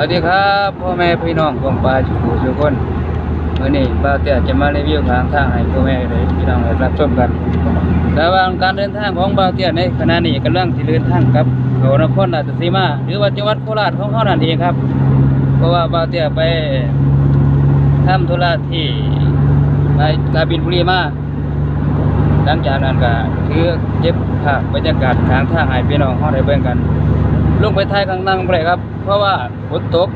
วัสดีครับพ่อแม่พี่น้องกองปลาทุกุทุกคนวันนี้ป้าเตี้ยจะมารีวิวทางทางให้พ่อแม่เลยพี่น้องได้รับชมกันระหว่างการเดินทางของป้าเตี้ยในขณะนี้กำลังที่เดินทางกับเขานครราชสีมา หรือว่าจังหวัดโคราชของเขานั่นเองครับ เพราะว่าป้าเตี้ยไปทำธุระที่ไปกาบินบุรีมาหลังจากนั้นก็ถือเก็บภาพบรรยากาศทางทางให้พี่น้องเขาได้เบิ่งกันลงไปถ่ายข้างล่างบ่ไปครับ เพราะว่าฝนตก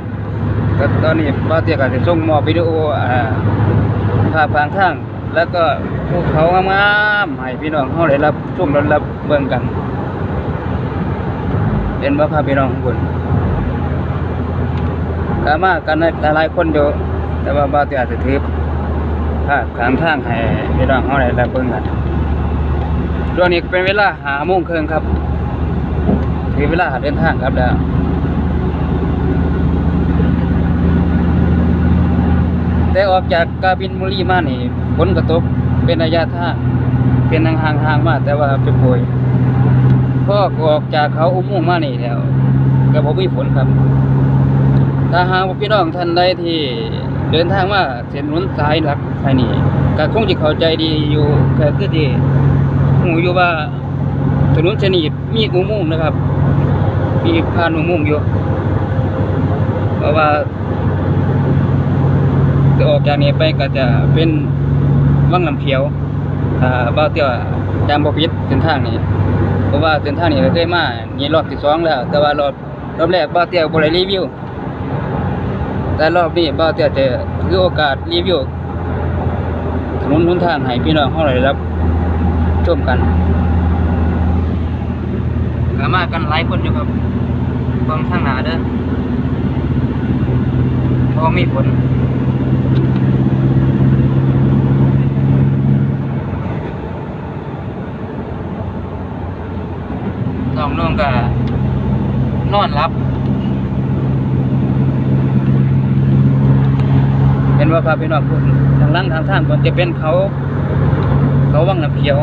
ก็ตอนนี้ป้าเตี้ยก็จะส่งมอบวิดีโอภาพทางทาง แล้วก็ภูเขางามๆให้พี่น้องเฮาได้รับชมและรับเบิ่งกัน เป็นบ่ครับพี่น้องทุกคนก็มากันหลายคนอยู่แต่ว่าป้าเตี้ยจะถือภาพทางทางให้พี่น้องเฮาได้รับเบิ่งกันช่วงนี้เป็นเวลา5โมงครึ่งครับถึงเวลาเดินทางครับแล้ว แต่ออกจากกาบินบุรีมานี่ฝนกระตกเป็นระยะทางเป็นทางห่างห่างมาแต่ว่าจะป่วยพ่อออกจากเขาอุ้มมุ่งมานี่แล้วก็บ่มีฝนครับ ถ้าหากพี่น้องท่านใดที่เดินทางมาเส้นถนนสายหลักสายนี้ก็คงจะเข้าใจดีอยู่ก็คือที่หูอยู่ว่าถนนเสนีมีอุโมงค์นะครับ มีผ่านอุโมงค์อยู่เพราะว่า จากนี้ไปก็จะเป็นวังน้ำเขียวอ่าบ่าวเตี้ยจำบ่ผิดเส้นทางนี้ เพราะว่าเส้นทางนี้ก็เคยมานี่รอบที่สองแล้ว แต่ว่ารอบรอบแรกบ่าวเตี้ยบ่ได้รีวิว แต่รอบนี้บ่าวเตี้ยจะถือโอกาสรีวิวถนนหนทางให้พี่น้องเฮาได้รับชมกันก็มากันหลายคนอยู่ครับเบิ่งทางหน้าเด้อพอมีฝนน้องน้องก็ นอนรับ เป็นว่าพาพี่น้องพูดทางล่างทางทางก่อนจะเป็นเขา เขาวังน้ำเขียว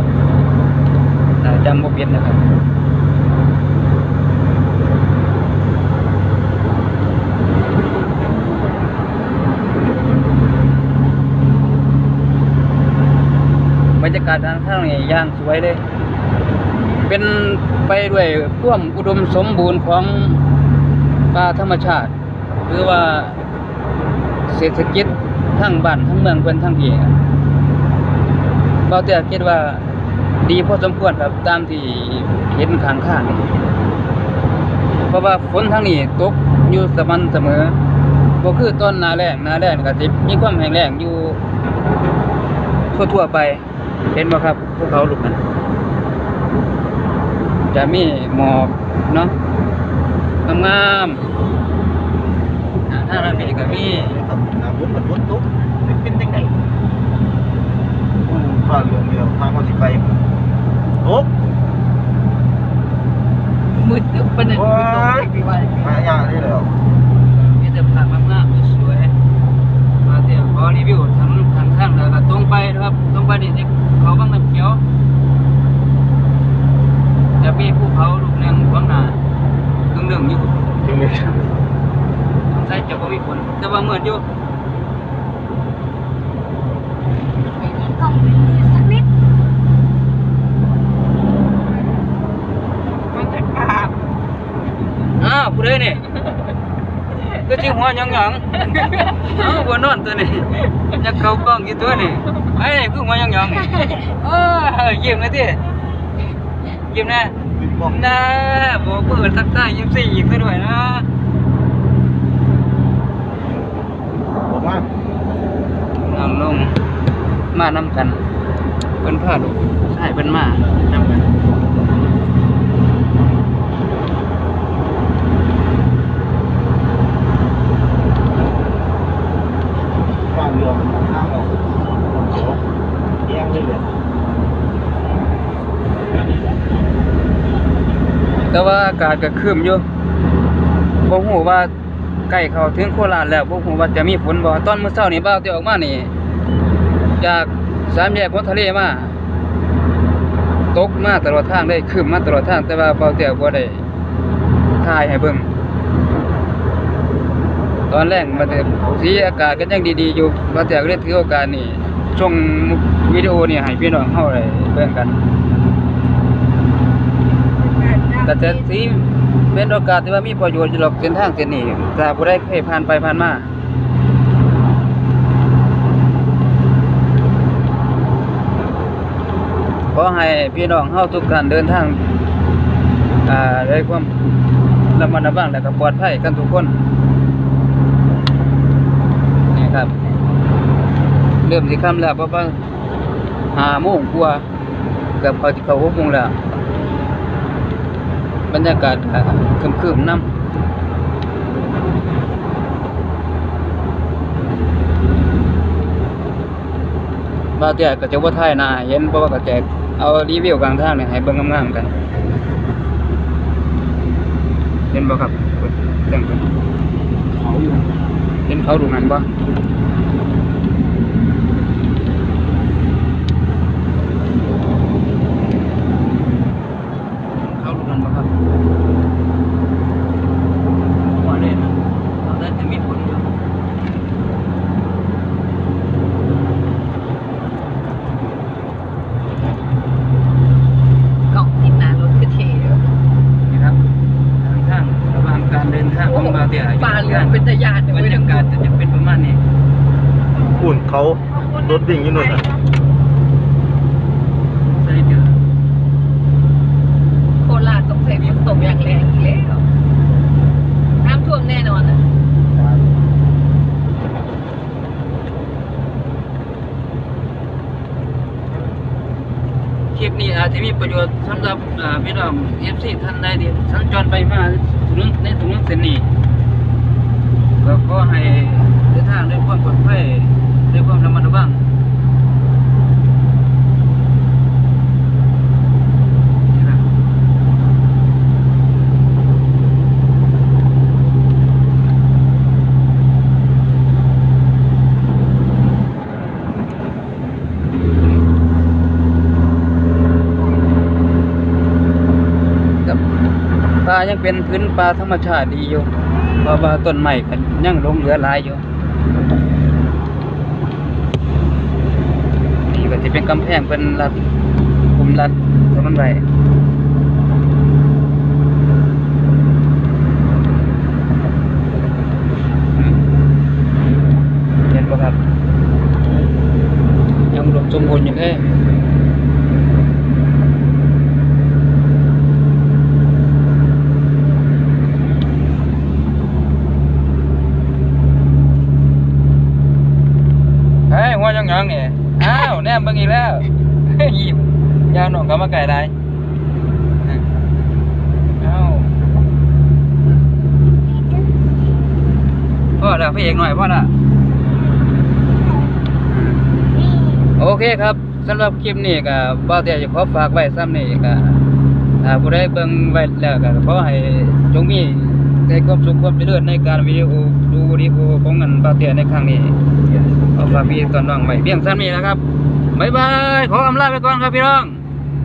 อ่าจำบ่ผิดนะครับบรรยากาศทางทางนี่อย่างสวยเลย เป็นไปด้วยความอุดมสมบูรณ์ของป่าธรรมชาติ หรือว่าเศรษฐกิจทั้งบ้านทั้งเมืองเพิ่นทั้งเพี่เบาแต่คิดว่าดีพอสมควรครับตามที่เห็นข้างข้างเพราะว่าฝนทางนี้ตกอยู่สม่ำเสมอบ่คือต้นนาแรงนาแรงก็สิมีความแห้งแล้งอยู่ทั่วๆไป เห็นบ่ครับภูเขาลูกนั้น จะมีหมอกเนาะงามๆอ่าถ้าเรามีก็มีน้ำฝนมันฝนตกเป็นจังไดฟ้าเหลืองเดียวทางเขาสิไปตกมืดตึ๊บปานนั้นโอ้ยหายากนี่แหล้วมีแต่ผักงามๆสวยๆมาเดี๋ยวขอรีวิวทางทางข้างแล้วก็ตรงไปนะครับตรงไปนี่สิเขาบางน้ำเขียว จะมีภูเขาลูกหนึ่งข้างหน้าครึ่งหนึ่งอยู่จริงเลยสงสัยจะบ่มีฝนแต่ว่าเหมืดอยู่กล่องสักนิดมันจะกราบอ้าวผู้ใดนี่ก็จิ้งหัวหยังๆอ้าวบ่นอนตัวนี้อยากเข้ากล้องอยู่ตัวนี้ไอ้นี่คือหัวหยังๆนี่เออยิ้มเลยติยิ้มนะ บอกนะบอกเปิดทักทายยิ้มสี่อีกซะด้วยนะบอกว่าน้องลงมานำกันเพิ่นพาลูกใช่เพิ่นมานำกัน ฟ้าเหลืองทางเราเขียวแยงเลยเลย แต่ว่าอากาศก็ครึ้มอยู่บ่ฮู้ว่าใกล้เข้าถึงโคราชแล้วบ่ฮู้ว่าจะมีฝนบ่ตอนมื้อเช้านี่บ่าวที่ออกมานี่ จากสามแยกบนทะเลมาตกมาตลอดทางเลยครึ้มมาตลอดทาง แต่ว่าบ่าวเตียบ่ได้ถ่ายให้เบิ่งตอนแรกมันสีอากาศก็ยังดีๆอยู่บ่าเตียก็เลยถือโอกาสนี่ช่วงวิดีโอนี่ให้พี่น้องเฮาได้เบิ่งกัน ก็จะสีเป็นโอกาสที่ว่ามีประโยชน์อยู่หรอกเส้นทางเส้นนี้ถ้าผู้ใดเคยผ่านไปผ่านมาขอให้พี่น้องเฮาทุกท่านเดินทางอ่าด้วยความระมัดระวังและก็ปลอดภัยกันทุกคนนี่ครับ เริ่มสิค่ำแล้วเพราะว่า5โมงกว่าเกือบเข้าสิเข้า6โมงแล้ว บรรยากาศคึมคึมน้ำบาเตียก็จะว่าท่ายนาเห็นเพราะว่าก็แจกเอารีวิวกลางทางเนี่ยให้เบิ่งงามๆกัน เห็นบ่ครับเรื่องเพิ่นเขาอยู่เห็นเขาดูนั้นเขาดูนั้นบ่ ครับว่าเล่นเราได้จะมีผลอยู่กล่องติดหนารถคือเทอยู่นี่ครับทางทางระหว่างการเดินทางของบาเตียปลาเรือนเป็นตะยานบรรยากาศจะเป็นประมาณนี้อุ่นเขารถดิ่งอยู่นู่นน่ะสนิทเดียว โคราช ตกอย่างแรงอีกแล้วน้ำท่วมแน่นอนอะคลิปนี้อาจจะมีประโยชน์สำหรับพี่น้องเอฟซีท่านใดที่สัญจรไปมาถึงในตรงเส้นนี้ก็ขอให้เดินทางด้วยความปลอดภัยด้วยความระมัดระวังนี่ครับ กับป่า ยังเป็นพื้นป่าธรรมชาติดีอยู่เพราะว่าต้นไม้ก็ยังหลงเหลือหลายอยู่นี่ก็จะเป็นกำแพงเป็นรัดคุมรัดถนนไว้เห็นป่ะครับยังอุดมสมบูรณ์อยู่แค่ฮ้ยหัวยังยังเนี่ยอ้ามเบิ่งอีกแล้ว ยิ้มยาวหน่องก็มาไก่ได้เอ้าพ่อละพี่เอกหน่อยพ่อละโอเคครับสำหรับคลิปนี้ก็บ่าวแต่จะขอฝากไว้ซ้ำนี้ก็ถ้าผู้ใดเบิ่งไว้แล้วก็ขอให้จงมีแต่ความสุขความเจริญในการวิดีโอดูวิดีโอของเงินบ่าวแต่ในครั้งนี้ขอฝากพี่ตอนน้องไว้เพียงซ้ำนี้นะครับ บายบาย ขออำลาไปก่อนครับพี่น้อง